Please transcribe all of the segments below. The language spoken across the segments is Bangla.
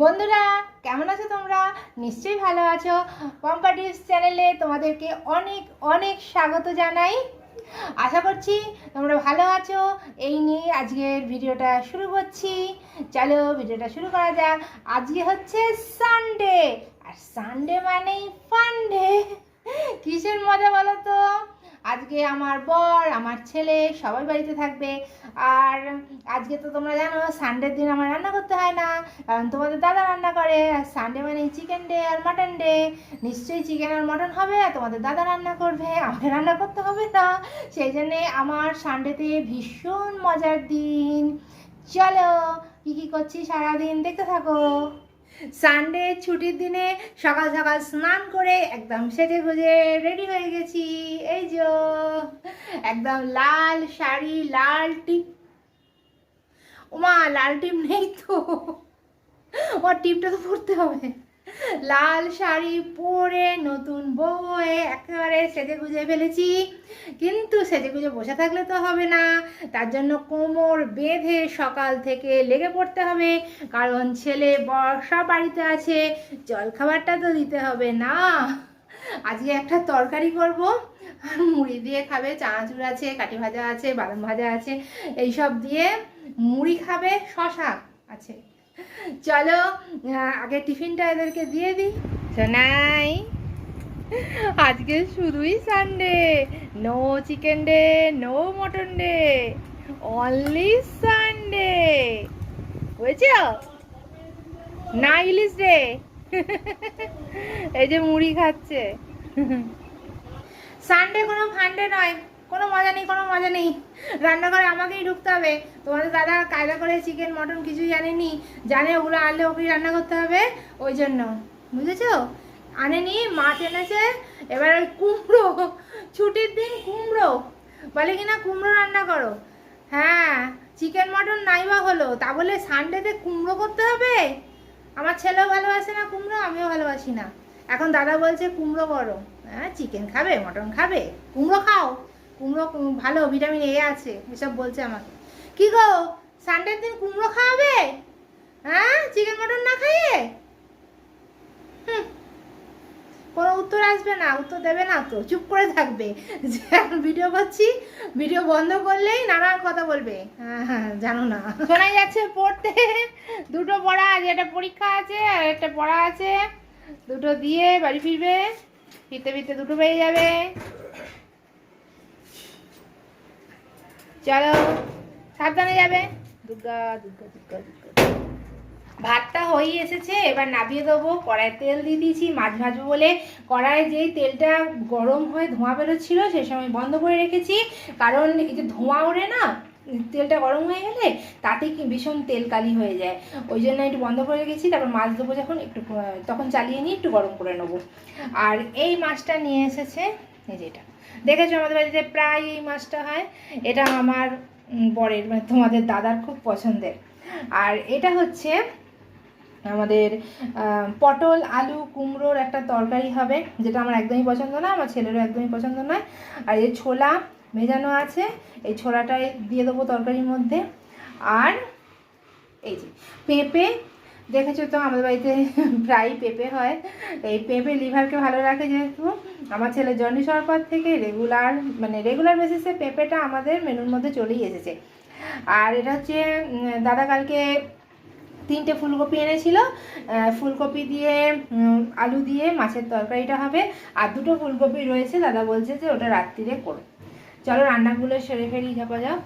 বন্ধুরা, কেমন আছো তোমরা? নিশ্চয়ই ভালো আছো। পম্পা চ্যানেলে তোমাদেরকে অনেক অনেক স্বাগত জানাই। আশা করছি তোমরা ভালো আছো। এই নিয়ে আজকের ভিডিওটা শুরু করছি। চলো ভিডিওটা শুরু করা যাক। আজকে হচ্ছে সানডে আর সানডে মানেই ফান্ডে কিসের মজা বলো তো? আজকে আমার বর, আমার ছেলে সবাই বাড়িতে থাকবে। আর আজকে তো তোমরা জানো সানডের দিন আমার রান্না করতে হয় না। কারণ তোমাদের দাদা রান্না করে, আর সানডে মানে চিকেন ডে আর মাটন ডে নিশ্চয়ই চিকেন আর মটন হবে, আর তোমাদের দাদা রান্না করবে আমাকে রান্না করতে হবে না। সেই জন্যে আমার সানডেতে ভীষণ মজার দিন। চলো, কী কী করছি সারাদিন দেখতে থাকো। সানডে ছুটির দিনে সকাল সকাল স্নান করে একদম সেজে গুজে রেডি হয়ে গেছি। এই যো একদম লাল শাড়ি, লাল টিপ। ওমা লাল টিপ নেই তো। ও, টিপটা তো পড়তে হবে। লাল শাড়ি পরে নতুন বউ একেবারে সেজে গুজে ফেলেছি। কিন্তু সেজে গুজে বসে থাকলে তো হবে না। তার জন্য কোমর বেঁধে সকাল থেকে লেগে পড়তে হবে। কারণ ছেলে বর্ষা বাড়িতে আছে, জল খাবারটা তো দিতে হবে না। আজকে একটা তরকারি করব। মুড়ি দিয়ে খাবে, চানাচুর আছে, কাটি ভাজা আছে, বাদাম ভাজা আছে, এইসব দিয়ে মুড়ি খাবে, শশা আছে। চলো আগে টিফিনটা এদেরকে দিয়ে দিই। শোনাই আজকে শুধুই Sunday no chicken day no mutton day only Sunday বুঝেছ না ইলিশ ডে এই যে মুড়ি খাচ্ছে। সানডে কোনো ফান্ডে নয়। কোনো মজা নেই, কোনো মজা নেই। রান্নাঘরে আমাকেই ঢুকতে হবে। তোমাদের দাদা কায়দা করে চিকেন মটন কিছুই জানেনি। জানে ওগুলো আনলে ওকেই রান্না করতে হবে, ওই জন্য। বুঝেছ? আনেনি, মাছ এনেছে, এবার ওই কুমড়ো, ছুটির দিন কুমড়ো। বলে কিনা কুমড়ো রান্না করো। হ্যাঁ চিকেন মটন নাই বা হলো, তা বলে সানডেতে কুমড়ো করতে হবে? আমার ছেলেও ভালোবাসে না কুমড়ো, আমিও ভালোবাসি না। এখন দাদা বলছে, কুমড়ো করো। হ্যাঁ চিকেন খাবে মটন খাবে। কুমড়ো খাও। কুমড়ো ভালো ভিটামিন এ আছে, এসব বলছে আমাকে। কি গো সানডের দিন কুমড়ো খাওয়াবে? হ্যাঁ? চিকেন মটন না খাইয়ে? কোনো উত্তর আসবে না, উত্তর দেবে না তো, চুপ করে থাকবে। যে ভিডিও করছি ভিডিও বন্ধ করলেই নানান কথা বলবে। হ্যাঁ জানো না। শোনা যাচ্ছে পড়তে। দুটো পড়া আছে একটা পরীক্ষা আছে, আর একটা পড়া আছে। দুটো দিয়ে বাড়ি ফিরবে, ফিরতে ফিরতে দুটো পেয়ে যাবে। চলো, সাবধানে যাবে। দুর্গা দুর্গা দুর্গা দুর্গা। ভাতটা হয়ে এসেছে, এবার নামিয়ে দেবো। কড়াই তেল দিয়ে দিয়েছি, মাছ ভাজবো বলে। কড়াইয়ে যেই তেলটা গরম হয়ে ধোঁয়া বেরোচ্ছিল সেই সময় বন্ধ করে রেখেছি। কারণ এই যে ধোঁয়া ওড়ে না, তেলটা গরম হয়ে গেলে তাতে কি ভীষণ তেল কালি হয়ে যায়। ওই জন্য একটু বন্ধ করে রেখেছি, তারপর মাছ দেবো যখন, একটু তখন চালিয়ে নিয়ে একটু গরম করে নেব। আর এই মাছটা নিয়ে এসেছে, এই যেটা দেখেছ আমাদের বাড়িতে প্রায় এই মাছটা হয়? এটা আমার বরের মানে তোমাদের দাদার খুব পছন্দের। আর এটা হচ্ছে আমাদের পটল, আলু, কুমড়োর একটা তরকারি হবে, যেটা আমার একদমই পছন্দ না, আমার ছেলেরও একদমই পছন্দ নয়। আর এই ছোলা ভেজানো আছে, এই ছোলাটাই দিয়ে দেবো তরকারির মধ্যে। আর এই যে পেঁপে দেখেছ তো, আমাদের বাড়িতে প্রায় পেঁপে হয়। এই পেঁপে লিভারকে ভালো রাখে যেহেতু, আমার ছেলে জন্ডিস হওয়ার পর থেকে রেগুলার মানে রেগুলার বেসিসে পেঁপেটা আমাদের মেনুর মধ্যে চলেই এসেছে। আর এটা হচ্ছে দাদা কালকে তিনটে ফুলকপি এনেছিল। ফুলকপি দিয়ে আলু দিয়ে মাছের তরকারিটা হবে। আর দুটো ফুলকপি রয়েছে, দাদা বলছে যে ওটা রাত্রিরে করো। চলো রান্নাগুলো সেরে ফেলি ঝাপা যাও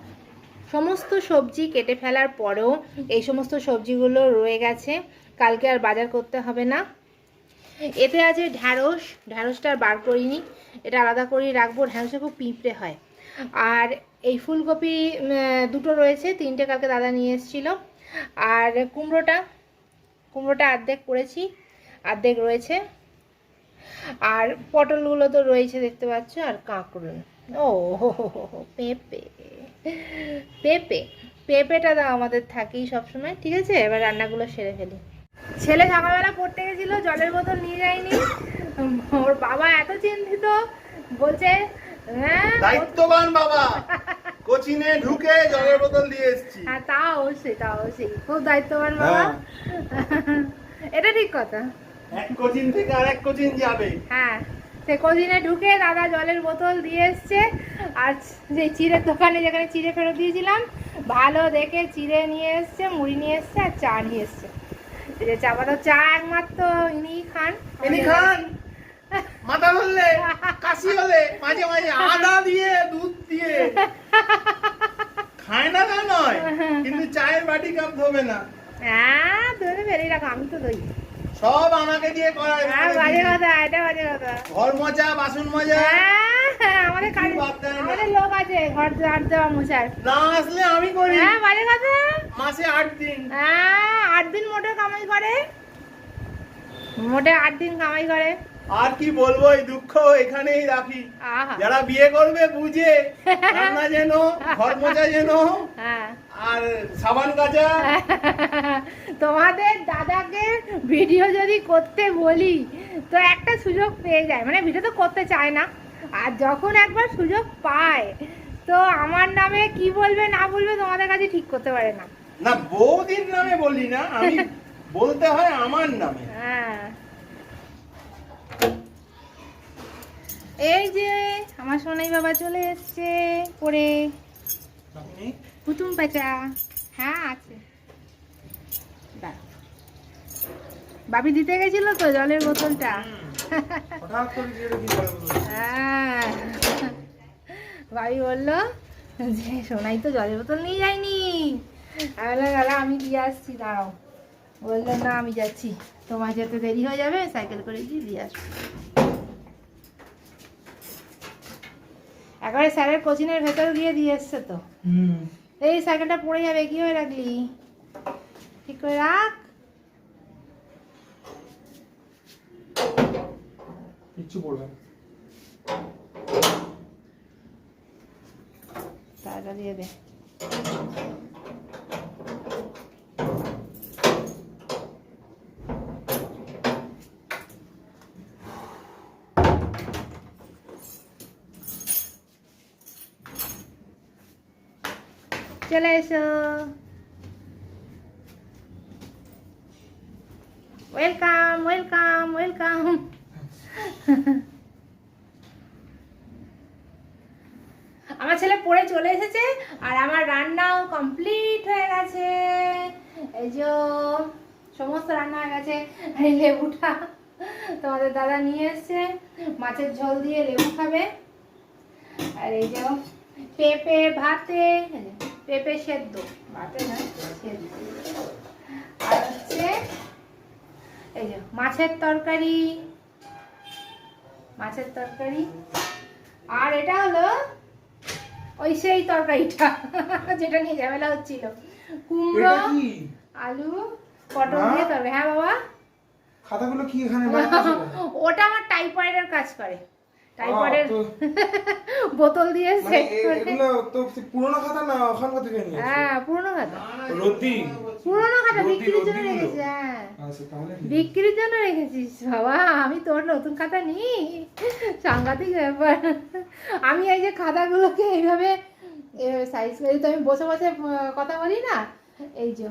সমস্ত সবজি কেটে ফেলার পরেও এই সমস্ত সবজিগুলো রয়ে গেছে। কালকে আর বাজার করতে হবে না। এতে আছে ঢ্যাঁড়স, ঢ্যাঁড়সটা আর বার করিনি। এটা আলাদা করেই রাখব। ঢ্যাঁড়সে খুব পিঁপড়ে হয়। আর এই ফুলকপি দুটো রয়েছে। তিনটে কালকে দাদা নিয়ে এসেছিল। আর কুমড়োটা কুমড়োটা অর্ধেক করেছি অর্ধেক রয়েছে। আর পটলগুলো তো রয়েছে দেখতে পাচ্ছ, আর কাঁকড় ও পেঁপে পেঁপে পেঁপেটা তো আমাদের থাকেই সবসময় ঠিক আছে? এবার রান্নাগুলো সেরে ফেলি। ছেলে সকালবেলা পড়তে গেছিল জলের বোতল নিয়ে যায়নি। ওর বাবা এত চিন্তিত বলছে হ্যাঁ দায়িত্ববান বাবা। কোচিনে ঢুকে জলের বোতল দিয়ে এসেছি। হ্যাঁ তা অবশ্যই তা অবশ্যই খুব দায়িত্ববান বাবা। হ্যাঁ। এটা ঠিক কথা। এক কোচিন থেকে আর এক কোচিন যাবে। হ্যাঁ। সে কদিনে ঢুকে দাদা জলের বোতল দিয়ে এসছে। আর যে চিড়ের দোকানে যেখানে চিড়ে ফেরত দিয়েছিলাম ভালো দেখে চিড়ে নিয়ে এসছে মুড়ি নিয়ে এসছে আর চা নিয়ে এসছে। যে চা চা একমাত্র ইনিই খান। ইনি খান? মাথা ধরলে কাশি হলে মাঝে মাঝে আদা দিয়ে দুধ দিয়ে। খায় না তা নয় কিন্তু চায়ের বাটি কাপ ধোবে না। হ্যাঁ ধরে বেরিয়ে রাখো আমি তো দই সব আমাকে দিয়ে করায়। আর বাজে কথা এটা বাজে কথা ঘর মজা বাসন মজা। হ্যাঁ, আমাদের কাজ। আমাদের লোক আছে ঘর ঝাড় দেওয়া মশার না আসলে আমি করি। হ্যাঁ বাজে কথা? মাসে আট দিন। হ্যাঁ আট দিন মোটে কামাই করে। মোটে আট দিন কামাই করে। আর কি বলব এই দুঃখ এখানেই রাখি। যারা বিয়ে করবে বুঝে। রান্না যেন ঘর মোজা যেন। হ্যাঁ। আর সাবান কাজা তোমাদের দাদাকে ভিডিও যদি করতে বলি তো একটা সুযোগ পেয়ে যায়। মানে ভিডিও তো করতে চায় না। আর যখন একবার সুযোগ পায় তো আমার নামে কি বলবে না বলবে তোমাদের কাছে ঠিক করতে পারে না। না বৌদির নামে বলি না আমি বলতে হয় আমার নামে। হ্যাঁ। এই যে আমার সোনাই বাবা চলে এসছে পরে পুতুম পাচা হ্যাঁ আছে। বাবি দিতে গেছিল তো জলের বোতলটা? দিয়ে? হ্যাঁ। বাবি বলল যে সোনাই তো জলের বোতল নিয়ে যায়নি। আমি দাদা আমি দিয়ে আসছি দাঁড়াও। বলল না আমি যাচ্ছি। তোমার যেতে দেরি হয়ে যাবে সাইকেল করে গিয়ে দিয়ে আসছি একবারে স্যারের কোচিনের ভেতর গিয়ে দিয়ে এসছে তো। হুম। এই সাইকেলটা পড়ে যাবে কি হয়ে রাখলি? ঠিক করে রাখ। কিচ্ছু পড়বে না। দিয়ে দে। চলে এসো ওয়েলকাম ওয়েলকাম ওয়েলকাম আমার ছেলে পড়ে চলে এসেছে আর আমার রান্নাও কমপ্লিট হয়ে গেছে। এই যে সমস্ত রান্না হয়ে গেছে। এই লেবুটা তোমাদের দাদা নিয়ে এসছে। মাছের ঝোল দিয়ে লেবু খাবে। আর এই যে পেঁপে, ভাতে পেঁপে সেদ্ধ। না সেদ্ধ। আর হচ্ছে এই যে মাছের তরকারি। মাছের তরকারি। আর এটা হলো ওই সেই তরকারিটা যেটা নিয়ে ঝামেলা হচ্ছিল। কুমড়ো আলু পটল? দিয়ে তরকারি। হ্যাঁ বাবা। খাতাগুলো কি এখানে ওটা আমার টাইপয়েডের কাজ করে। টাইপয়েডের বোতল দিয়ে মানে সেট করে এগুলো তো পুরোনো খাতা না ওখানকার থেকে নিয়েছে হ্যাঁ পুরোনো খাতা। রদ্দি। পুরোনো খাতা বিক্রির জন্য রেখেছি হ্যাঁ। আচ্ছা। বিক্রির জন্য রেখেছিস বাবা আমি তোর নতুন খাতা নিই। সাংঘাতিক ব্যাপার। আমি এই যে খাতাগুলোকে এইভাবে সাইজ করে তো আমি বসে বসে কথা বলি না? এই যে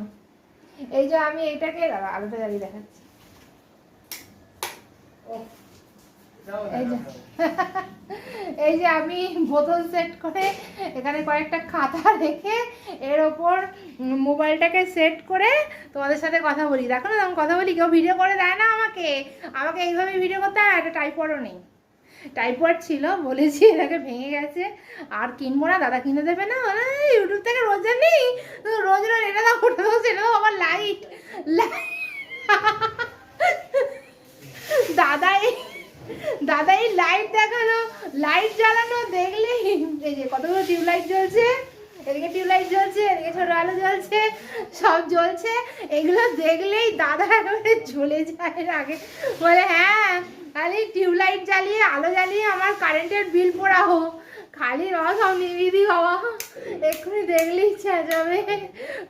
এই যে আমি এইটাকে দাঁড়া, আলোটা জ্বালিয়ে দেখাচ্ছি এই যে। আমি বোতল সেট করে এখানে কয়েকটা খাতা রেখে এর ওপর মোবাইলটাকে সেট করে তোমাদের সাথে কথা বলি। দেখো না কথা বলি, কেউ ভিডিও করে দেয় না আমাকে। আমাকে এইভাবে ভিডিও করতে হয় একটা টাইপডও নেই। টাইপড ছিল, বলেছি এটাকে ভেঙে গেছে। আর কিনবো না, দাদা কিনে দেবে না। ইউটিউব থেকে রোজ জানি রোজ রোজ এটা দাও ওটা দাও সেটা দাও আবার লাইট দাদা এই দাদা, এই লাইট দেখানো লাইট জ্বালানো দেখলেই এই যে কতগুলো টিউবলাইট জ্বলছে, এদিকে টিউবলাইট জ্বলছে, এদিকে ছোট আলো জ্বলছে, সব জ্বলছে, এগুলো দেখলেই দাদা একেবারে জ্বলে যায় আগে বলে হ্যাঁ খালি টিউবলাইট জ্বালিয়ে, আলো জ্বালিয়ে আমার কারেন্টের বিল পোড়াও। খালি রস নিভিয়ে বাবা এক্ষুনি দেখলেই চেঁচাবে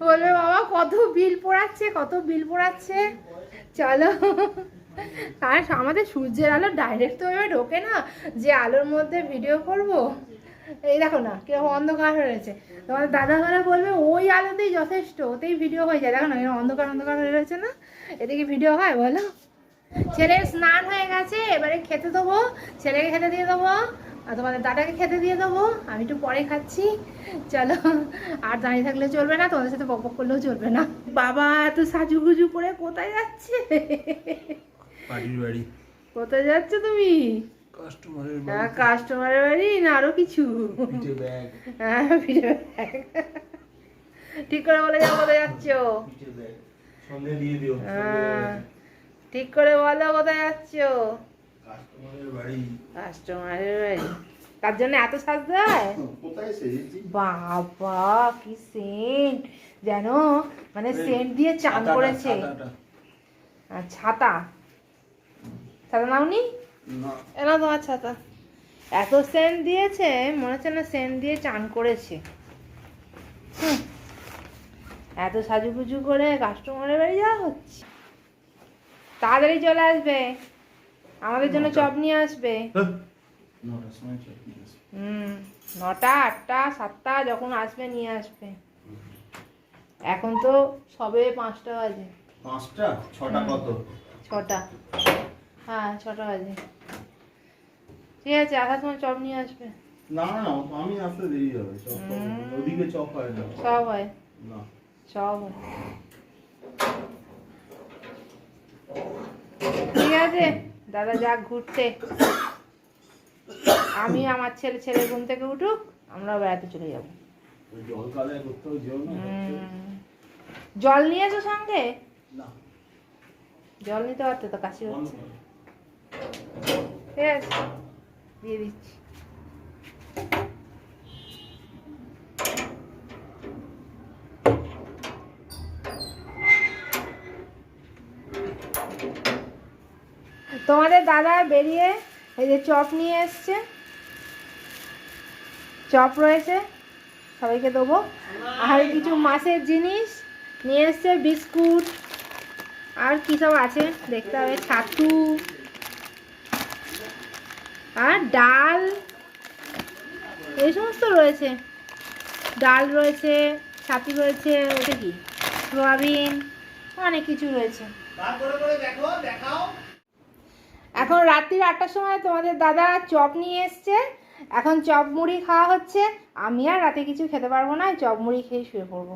বলবে, বাবা, কত বিল পোড়াচ্ছে, কত বিল পোড়াচ্ছে? চলো। আর আমাদের সূর্যের আলো ডাইরেক্ট তো ঢোকে না যে আলোর মধ্যে ভিডিও করব। এই দেখো না, কীরকম অন্ধকার হয়েছে তোমাদের তোমার দাদা ঘরে বলবে, ওই আলোতেই যথেষ্ট, ওতেই ভিডিও হয়ে যায়। দেখো না, এরকম অন্ধকার অন্ধকার হয়ে রয়েছে না? এতে কি ভিডিও হয়, বলো। ছেলের স্নান হয়ে গেছে, এবারে খেতে দেবো, ছেলেকে খেতে দিয়ে দেবো, আর তোমাদের দাদাকে খেতে দিয়ে দেবো। আমি একটু পরে খাচ্ছি। চলো, আর দাঁড়িয়ে থাকলে চলবে না, তোমাদের সাথে বক করলেও চলবে না। বাবা, এত সাজুগুজু করে কোথায় যাচ্ছে? বাড়ির বাড়ি। কোথায় যাচ্ছ তুমি? কাস্টমারের হ্যাঁ কাস্টমারের বাড়ি না আরও কিছু? পিঠে ব্যাগ। হ্যাঁ ভিডিও ঠিক করে বলে যাও কোথায় যাচ্ছ? পিঠে ব্যাগ। সন্ধে দিয়ে দিও। হ্যাঁ, ঠিক করে বলো কোথায় যাচ্ছ? কাস্টমারের বাড়ি। কাস্টমারের বাড়ি। তার জন্য এত সাজতে হয়? বাবা কি সেন্ট যেন মানে সেন্ট দিয়ে চান করেছে। আর ছাতা। ছাতা নাওনি? না। এনা তোমার ছাতা এত সেন্ট দিয়েছে মনে হচ্ছে না সেন্ট দিয়ে চান করেছে। এত সাজুগুজু করে কাস্টমারের বাড়ি যাওয়া হচ্ছে। তাড়াতাড়ি চলে আসবে। আমাদের জন্য চপ নিয়ে আসবে। হুম। নটা আটটা সাতটা যখন আসবে নিয়ে আসবে। এখন তো সবে পাঁচটা বাজে। পাঁচটা? ছটা কত? ছটা। হ্যাঁ ছটা বাজে ঠিক আছে আসার সময় চপ নিয়ে আসবে। না না আমি আসতে দেরি হবে চপ ওদিকে চপ হয় না। সব হয়? না। সব হয়। ঠিক আছে দাদা যাক ঘুরতে। আমি আমার ছেলে ছেলে ঘুম থেকে উঠুক আমরা বেড়াতে চলে যাব। জল কাদায় করতেও যেও না হুম। জল নিয়েছো সঙ্গে? জল নিতে পারতে তো কাশি হচ্ছে। ঠিক দিয়ে তোমাদের দাদা বেরিয়ে এই যে চপ নিয়ে এসছে। চপ রয়েছে, সবাইকে দেবো। আর কিছু মাছের জিনিস নিয়ে এসছে, বিস্কুট। আর কি সব আছে? দেখতে হবে, ছাতু। আর ডাল এই সমস্ত রয়েছে। ডাল রয়েছে ছাতু রয়েছে ওটা কি? সোয়াবিন অনেক কিছু রয়েছে। এখন রাত্রির আটটার সময় তোমাদের দাদা চপ নিয়ে এসছে। এখন চপ মুড়ি খাওয়া হচ্ছে। আমি আর রাতে কিছু খেতে পারব না চপ মুড়ি খেয়ে শুয়ে পড়ব।